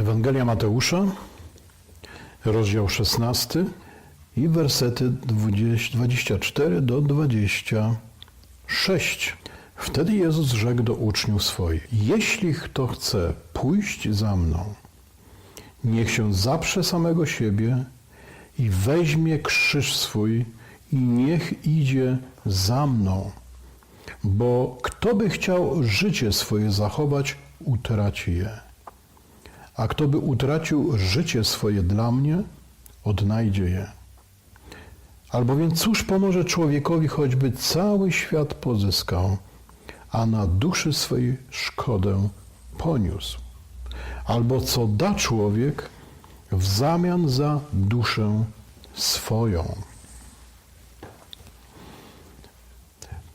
Ewangelia Mateusza, rozdział 16 i wersety 20, 24 do 26. Wtedy Jezus rzekł do uczniów swoich: Jeśli kto chce pójść za mną, niech się zaprze samego siebie i weźmie krzyż swój i niech idzie za mną. Bo kto by chciał życie swoje zachować, utraci je. A kto by utracił życie swoje dla mnie, odnajdzie je. Albowiem cóż pomoże człowiekowi, choćby cały świat pozyskał, a na duszy swojej szkodę poniósł? Albo co da człowiek w zamian za duszę swoją?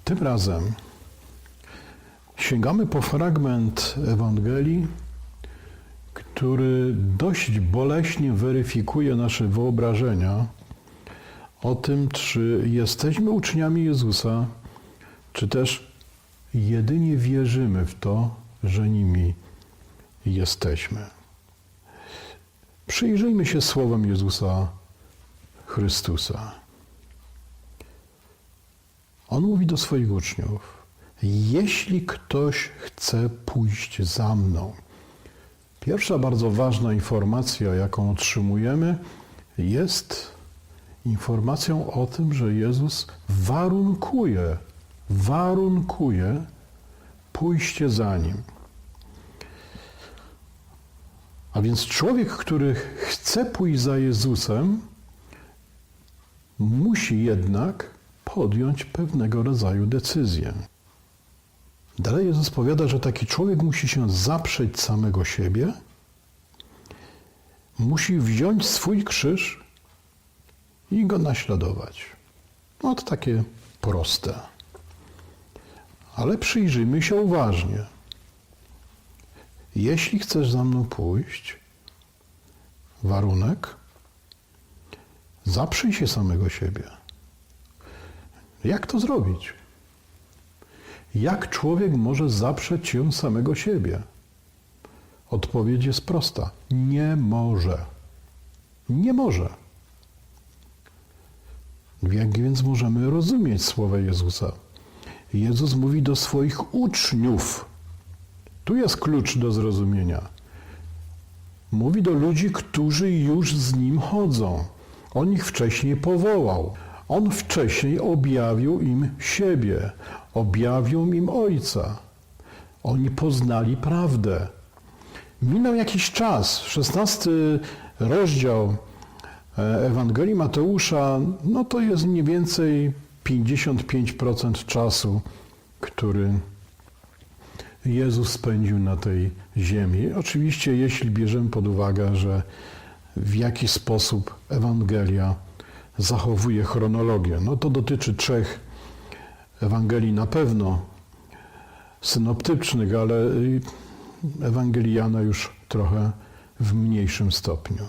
Tym razem sięgamy po fragment Ewangelii, który dość boleśnie weryfikuje nasze wyobrażenia o tym, czy jesteśmy uczniami Jezusa, czy też jedynie wierzymy w to, że nimi jesteśmy. Przyjrzyjmy się słowom Jezusa Chrystusa. On mówi do swoich uczniów: Jeśli ktoś chce pójść za mną, Pierwsza bardzo ważna informacja, jaką otrzymujemy, jest informacją o tym, że Jezus warunkuje, warunkuje pójście za nim. A więc człowiek, który chce pójść za Jezusem, musi jednak podjąć pewnego rodzaju decyzję. Dalej Jezus powiada, że taki człowiek musi się zaprzeć samego siebie, musi wziąć swój krzyż i go naśladować. No to takie proste. Ale przyjrzyjmy się uważnie. Jeśli chcesz za mną pójść, warunek, zaprzyj się samego siebie. Jak to zrobić? Jak człowiek może zaprzeć się samego siebie? Odpowiedź jest prosta: nie może. Nie może. Jak więc możemy rozumieć słowa Jezusa? Jezus mówi do swoich uczniów. Tu jest klucz do zrozumienia. Mówi do ludzi, którzy już z nim chodzą. On ich wcześniej powołał. On wcześniej objawił im siebie, objawił im Ojca. Oni poznali prawdę. Minął jakiś czas, 16 rozdział e, Ewangelii Mateusza, no to jest mniej więcej 55% czasu, który Jezus spędził na tej ziemi. Oczywiście, jeśli bierzemy pod uwagę, że w jaki sposób Ewangelia zachowuje chronologię. No to dotyczy trzech Ewangelii na pewno synoptycznych, ale Ewangelii Jana już trochę w mniejszym stopniu.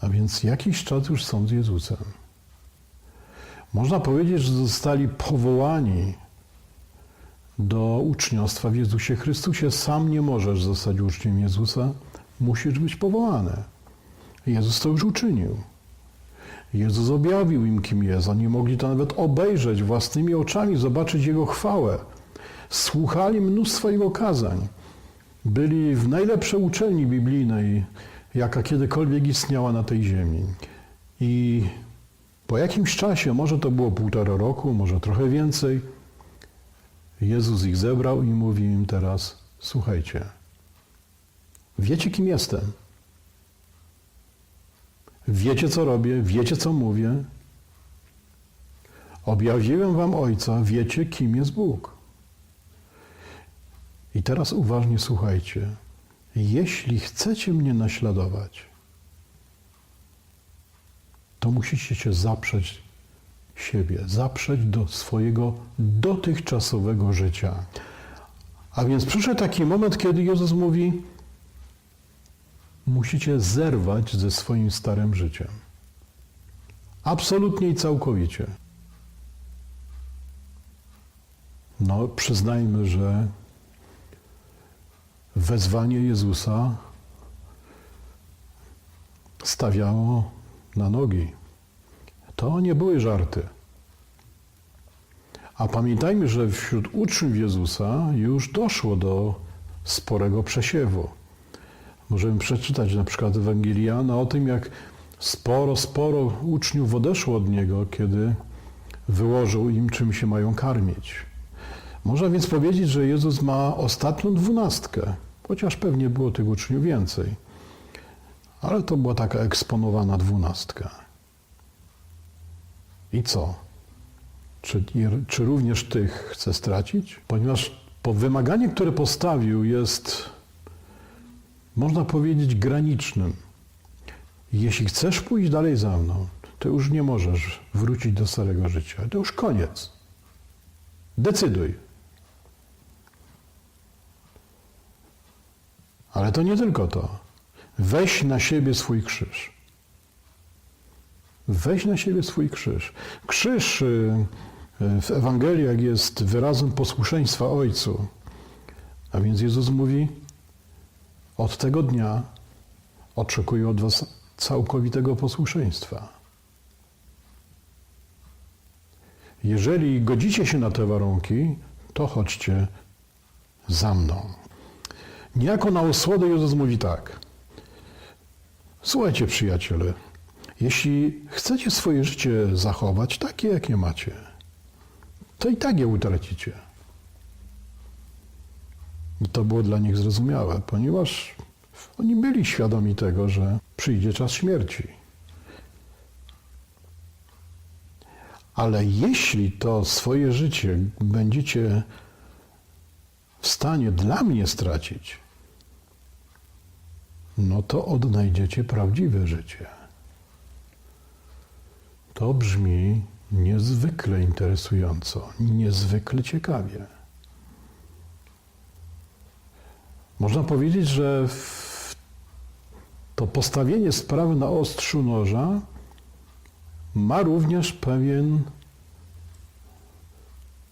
A więc jakiś czas już są z Jezusem. Można powiedzieć, że zostali powołani do uczniostwa w Jezusie Chrystusie. Sam nie możesz zostać uczniem Jezusa, musisz być powołany. Jezus to już uczynił. Jezus objawił im, kim jest. Oni mogli to nawet obejrzeć własnymi oczami, zobaczyć Jego chwałę. Słuchali mnóstwa Jego kazań. Byli w najlepszej uczelni biblijnej, jaka kiedykolwiek istniała na tej ziemi. I po jakimś czasie, może to było półtora roku, może trochę więcej, Jezus ich zebrał i mówi im teraz: Słuchajcie, wiecie, kim jestem. Wiecie, co robię, wiecie, co mówię. Objawiłem wam Ojca, wiecie, kim jest Bóg. I teraz uważnie słuchajcie. Jeśli chcecie mnie naśladować, to musicie się zaprzeć siebie, zaprzeć do swojego dotychczasowego życia. A więc przyszedł taki moment, kiedy Jezus mówi: musicie zerwać ze swoim starym życiem. Absolutnie i całkowicie. No, przyznajmy, że wezwanie Jezusa stawiało na nogi. To nie były żarty. A pamiętajmy, że wśród uczniów Jezusa już doszło do sporego przesiewu. Możemy przeczytać na przykład Ewangeliana o tym, jak sporo, sporo uczniów odeszło od Niego, kiedy wyłożył im, czym się mają karmić. Można więc powiedzieć, że Jezus ma ostatnią dwunastkę, chociaż pewnie było tych uczniów więcej. Ale to była taka eksponowana dwunastka. I co? Czy, czy również tych chce stracić? Ponieważ po wymaganie, które postawił, jest, można powiedzieć, granicznym. Jeśli chcesz pójść dalej za mną, to już nie możesz wrócić do starego życia. To już koniec. Decyduj. Ale to nie tylko to. Weź na siebie swój krzyż. Weź na siebie swój krzyż. Krzyż y, w Ewangeliach jest wyrazem posłuszeństwa Ojcu. A więc Jezus mówi: Od tego dnia oczekuję od Was całkowitego posłuszeństwa. Jeżeli godzicie się na te warunki, to chodźcie za mną. Niejako na osłodę Jezus mówi tak. Słuchajcie, przyjaciele, jeśli chcecie swoje życie zachować takie, jakie macie, to i tak je utracicie. I to było dla nich zrozumiałe, ponieważ oni byli świadomi tego, że przyjdzie czas śmierci. Ale jeśli to swoje życie będziecie w stanie dla mnie stracić, no to odnajdziecie prawdziwe życie. To brzmi niezwykle interesująco, niezwykle ciekawie. Można powiedzieć, że to postawienie sprawy na ostrzu noża ma również pewien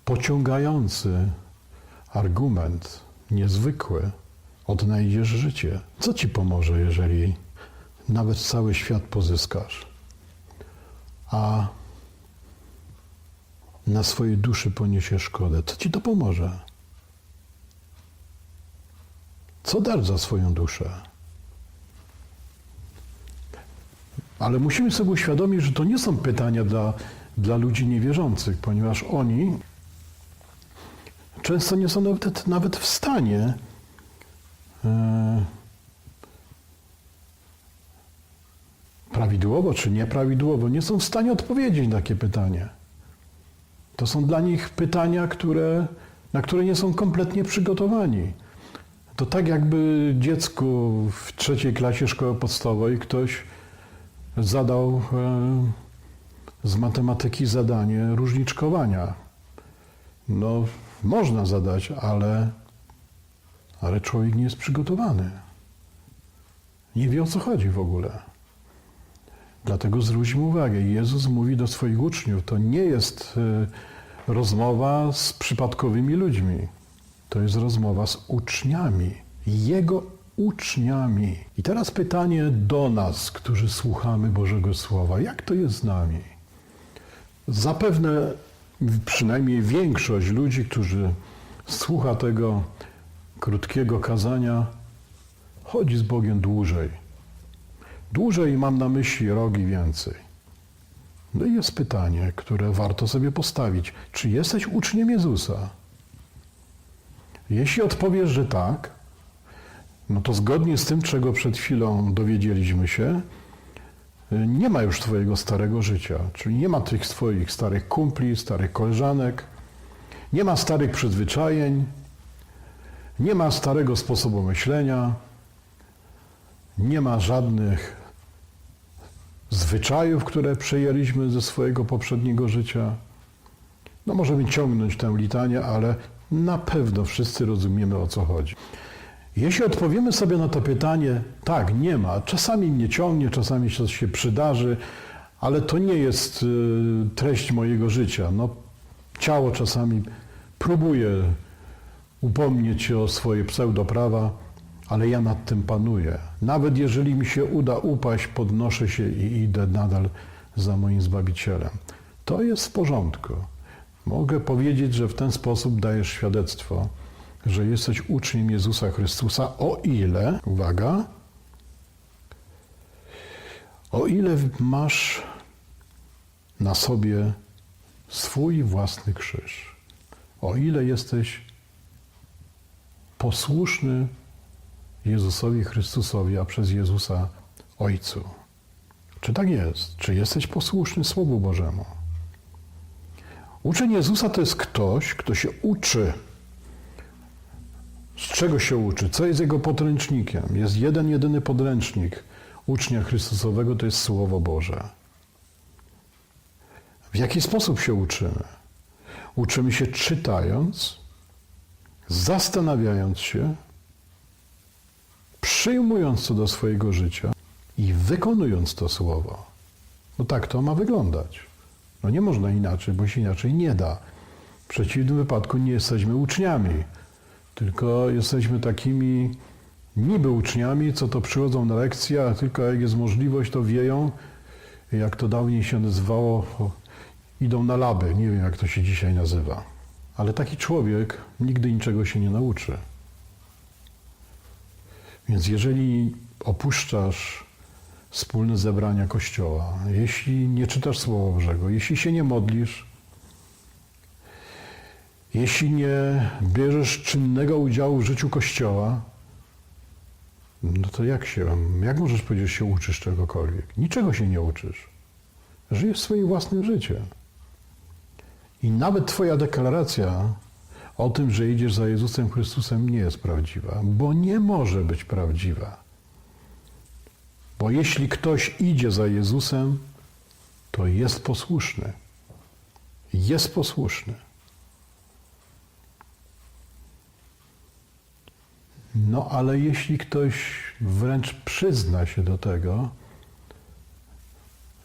pociągający argument, niezwykły. Odnajdziesz życie. Co ci pomoże, jeżeli nawet cały świat pozyskasz, a na swojej duszy poniesiesz szkodę? Co ci to pomoże? Co dasz za swoją duszę? Ale musimy sobie uświadomić, że to nie są pytania dla, dla ludzi niewierzących, ponieważ oni często nie są nawet, nawet w stanie e, prawidłowo czy nieprawidłowo, nie są w stanie odpowiedzieć na takie pytanie. To są dla nich pytania, które, na które nie są kompletnie przygotowani. To tak jakby dziecku w trzeciej klasie szkoły podstawowej ktoś zadał e, z matematyki zadanie różniczkowania. No, można zadać, ale, ale człowiek nie jest przygotowany. Nie wie o co chodzi w ogóle. Dlatego zwróćmy uwagę, Jezus mówi do swoich uczniów, to nie jest e, rozmowa z przypadkowymi ludźmi. To jest rozmowa z uczniami, Jego uczniami. I teraz pytanie do nas, którzy słuchamy Bożego Słowa. Jak to jest z nami? Zapewne przynajmniej większość ludzi, którzy słucha tego krótkiego kazania, chodzi z Bogiem dłużej. Dłużej mam na myśli rok i więcej. No i jest pytanie, które warto sobie postawić. Czy jesteś uczniem Jezusa? Jeśli odpowiesz, że tak, no to zgodnie z tym, czego przed chwilą dowiedzieliśmy się, nie ma już Twojego starego życia, czyli nie ma tych Twoich starych kumpli, starych koleżanek, nie ma starych przyzwyczajeń, nie ma starego sposobu myślenia, nie ma żadnych zwyczajów, które przejęliśmy ze swojego poprzedniego życia. No możemy ciągnąć tę litanię, ale na pewno wszyscy rozumiemy o co chodzi. Jeśli odpowiemy sobie na to pytanie, tak, nie ma, czasami mnie ciągnie, czasami coś się przydarzy, ale to nie jest y, treść mojego życia. No, ciało czasami próbuje upomnieć się o swoje pseudoprawa, ale ja nad tym panuję. Nawet jeżeli mi się uda upaść, podnoszę się i idę nadal za moim Zbawicielem. To jest w porządku. Mogę powiedzieć, że w ten sposób dajesz świadectwo, że jesteś uczniem Jezusa Chrystusa, o ile, uwaga, o ile masz na sobie swój własny krzyż, o ile jesteś posłuszny Jezusowi Chrystusowi, a przez Jezusa Ojcu. Czy tak jest? Czy jesteś posłuszny Słowu Bożemu? Uczeń Jezusa to jest ktoś, kto się uczy. Z czego się uczy? Co jest jego podręcznikiem? Jest jeden, jedyny podręcznik ucznia Chrystusowego, to jest Słowo Boże. W jaki sposób się uczymy? Uczymy się czytając, zastanawiając się, przyjmując to do swojego życia i wykonując to słowo. No tak to ma wyglądać. No nie można inaczej, bo się inaczej nie da. W przeciwnym wypadku nie jesteśmy uczniami, tylko jesteśmy takimi niby uczniami, co to przychodzą na lekcje, a tylko jak jest możliwość, to wieją, jak to dawniej się nazywało, idą na laby. Nie wiem, jak to się dzisiaj nazywa. Ale taki człowiek nigdy niczego się nie nauczy. Więc jeżeli opuszczasz wspólne zebrania Kościoła, jeśli nie czytasz Słowa Bożego, jeśli się nie modlisz, jeśli nie bierzesz czynnego udziału w życiu Kościoła, no to jak się, jak możesz powiedzieć, że się uczysz czegokolwiek? Niczego się nie uczysz. Żyjesz swoim własnym życiem. I nawet Twoja deklaracja o tym, że idziesz za Jezusem Chrystusem, nie jest prawdziwa, bo nie może być prawdziwa. Bo jeśli ktoś idzie za Jezusem, to jest posłuszny. Jest posłuszny. No ale jeśli ktoś wręcz przyzna się do tego,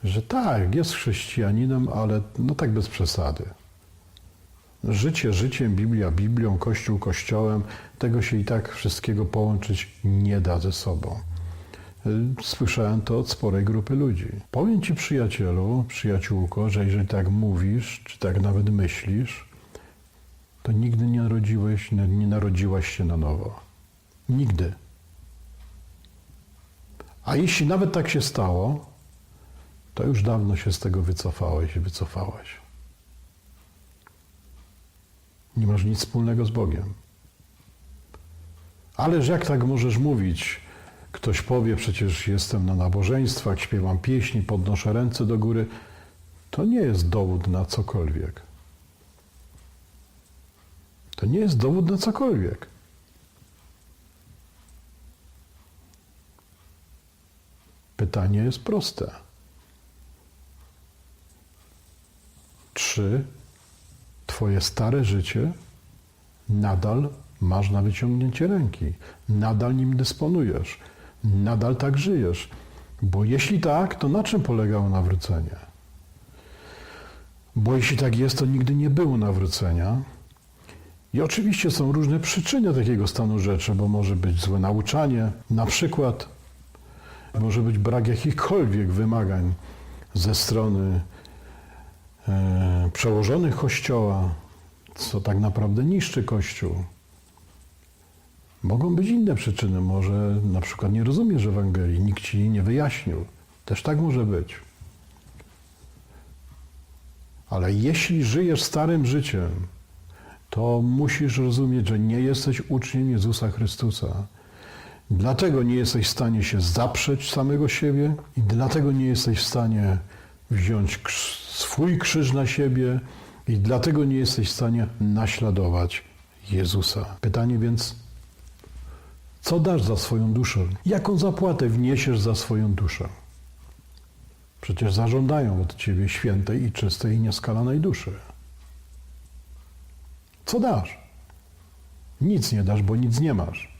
że tak, jest chrześcijaninem, ale no tak bez przesady. Życie życiem, Biblia Biblią, Kościół Kościołem, tego się i tak wszystkiego połączyć nie da ze sobą. Słyszałem to od sporej grupy ludzi. Powiem ci, przyjacielu, przyjaciółko, że jeżeli tak mówisz, czy tak nawet myślisz, to nigdy nie narodziłeś, nie narodziłaś się na nowo. Nigdy. A jeśli nawet tak się stało, to już dawno się z tego wycofałeś i wycofałaś. Nie masz nic wspólnego z Bogiem. Ależ jak tak możesz mówić? Ktoś powie, przecież jestem na nabożeństwach, śpiewam pieśni, podnoszę ręce do góry. To nie jest dowód na cokolwiek. To nie jest dowód na cokolwiek. Pytanie jest proste. Czy Twoje stare życie nadal masz na wyciągnięcie ręki, nadal nim dysponujesz, nadal tak żyjesz? Bo jeśli tak, to na czym polegało nawrócenie? Bo jeśli tak jest, to nigdy nie było nawrócenia. I oczywiście są różne przyczyny takiego stanu rzeczy, bo może być złe nauczanie, na przykład może być brak jakichkolwiek wymagań ze strony e, przełożonych Kościoła, co tak naprawdę niszczy Kościół. Mogą być inne przyczyny. Może na przykład nie rozumiesz Ewangelii, nikt ci nie wyjaśnił. Też tak może być. Ale jeśli żyjesz starym życiem, to musisz rozumieć, że nie jesteś uczniem Jezusa Chrystusa. Dlatego nie jesteś w stanie się zaprzeć samego siebie i dlatego nie jesteś w stanie wziąć swój krzyż na siebie i dlatego nie jesteś w stanie naśladować Jezusa. Pytanie więc, co dasz za swoją duszę? Jaką zapłatę wniesiesz za swoją duszę? Przecież zażądają od ciebie świętej i czystej i nieskalanej duszy. Co dasz? Nic nie dasz, bo nic nie masz.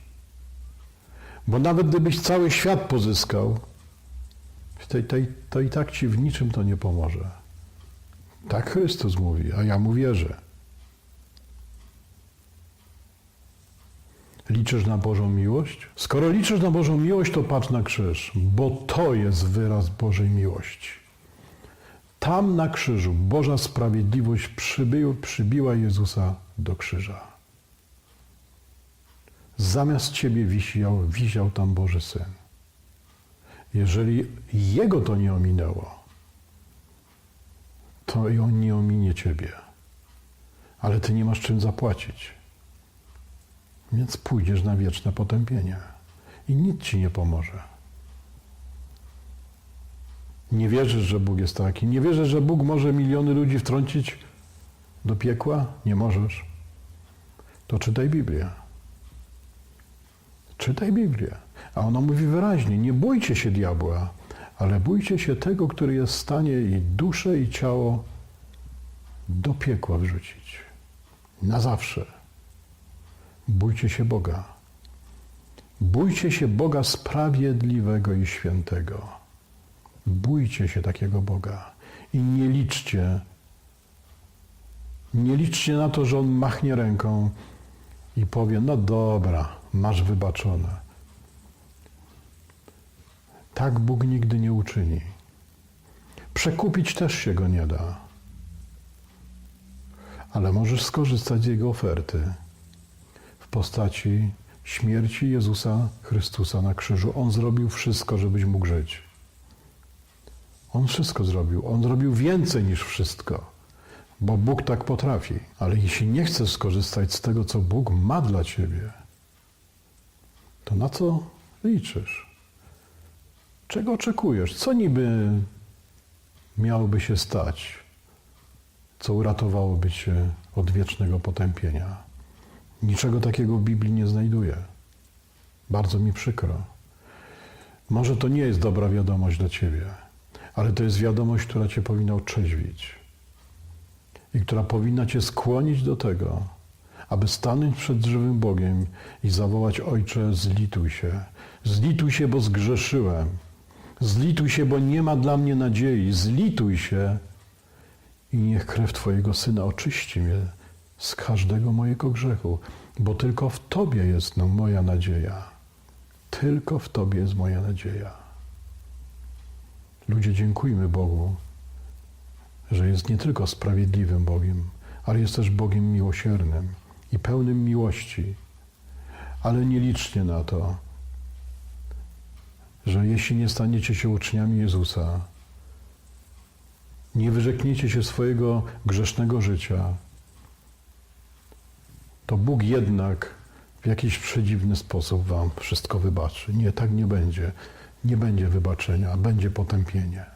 Bo nawet gdybyś cały świat pozyskał, to, to, to i tak ci w niczym to nie pomoże. Tak Chrystus mówi, a ja mu wierzę. Liczysz na Bożą miłość? Skoro liczysz na Bożą miłość, to patrz na krzyż, bo to jest wyraz Bożej miłości. Tam na krzyżu Boża sprawiedliwość przybył, przybiła Jezusa do krzyża. Zamiast ciebie wisiał, wisiał tam Boży Syn. Jeżeli Jego to nie ominęło, to i On nie ominie ciebie. Ale ty nie masz czym zapłacić. Więc pójdziesz na wieczne potępienie. I nic ci nie pomoże. Nie wierzysz, że Bóg jest taki. Nie wierzysz, że Bóg może miliony ludzi wtrącić do piekła? Nie możesz. To czytaj Biblię. Czytaj Biblię. A ona mówi wyraźnie: nie bójcie się diabła, ale bójcie się tego, który jest w stanie i duszę, i ciało do piekła wrzucić. Na zawsze. Bójcie się Boga. Bójcie się Boga sprawiedliwego i świętego. Bójcie się takiego Boga i nie liczcie, nie liczcie na to, że On machnie ręką i powie, no dobra, masz wybaczone. Tak Bóg nigdy nie uczyni. Przekupić też się Go nie da. Ale możesz skorzystać z Jego oferty postaci śmierci Jezusa Chrystusa na krzyżu. On zrobił wszystko, żebyś mógł żyć. On wszystko zrobił. On zrobił więcej niż wszystko, bo Bóg tak potrafi. Ale jeśli nie chcesz skorzystać z tego, co Bóg ma dla ciebie, to na co liczysz? Czego oczekujesz? Co niby miałoby się stać? Co uratowałoby cię od wiecznego potępienia? Niczego takiego w Biblii nie znajduję. Bardzo mi przykro. Może to nie jest dobra wiadomość dla ciebie, ale to jest wiadomość, która cię powinna otrzeźwić i która powinna cię skłonić do tego, aby stanąć przed żywym Bogiem i zawołać: Ojcze, zlituj się. Zlituj się, bo zgrzeszyłem. Zlituj się, bo nie ma dla mnie nadziei. Zlituj się i niech krew Twojego Syna oczyści mnie z każdego mojego grzechu, bo tylko w Tobie jest no, moja nadzieja. Tylko w Tobie jest moja nadzieja. Ludzie, dziękujmy Bogu, że jest nie tylko sprawiedliwym Bogiem, ale jest też Bogiem miłosiernym i pełnym miłości. Ale nie liczcie na to, że jeśli nie staniecie się uczniami Jezusa, nie wyrzekniecie się swojego grzesznego życia, to Bóg jednak w jakiś przedziwny sposób wam wszystko wybaczy. Nie, tak nie będzie. Nie będzie wybaczenia, będzie potępienie.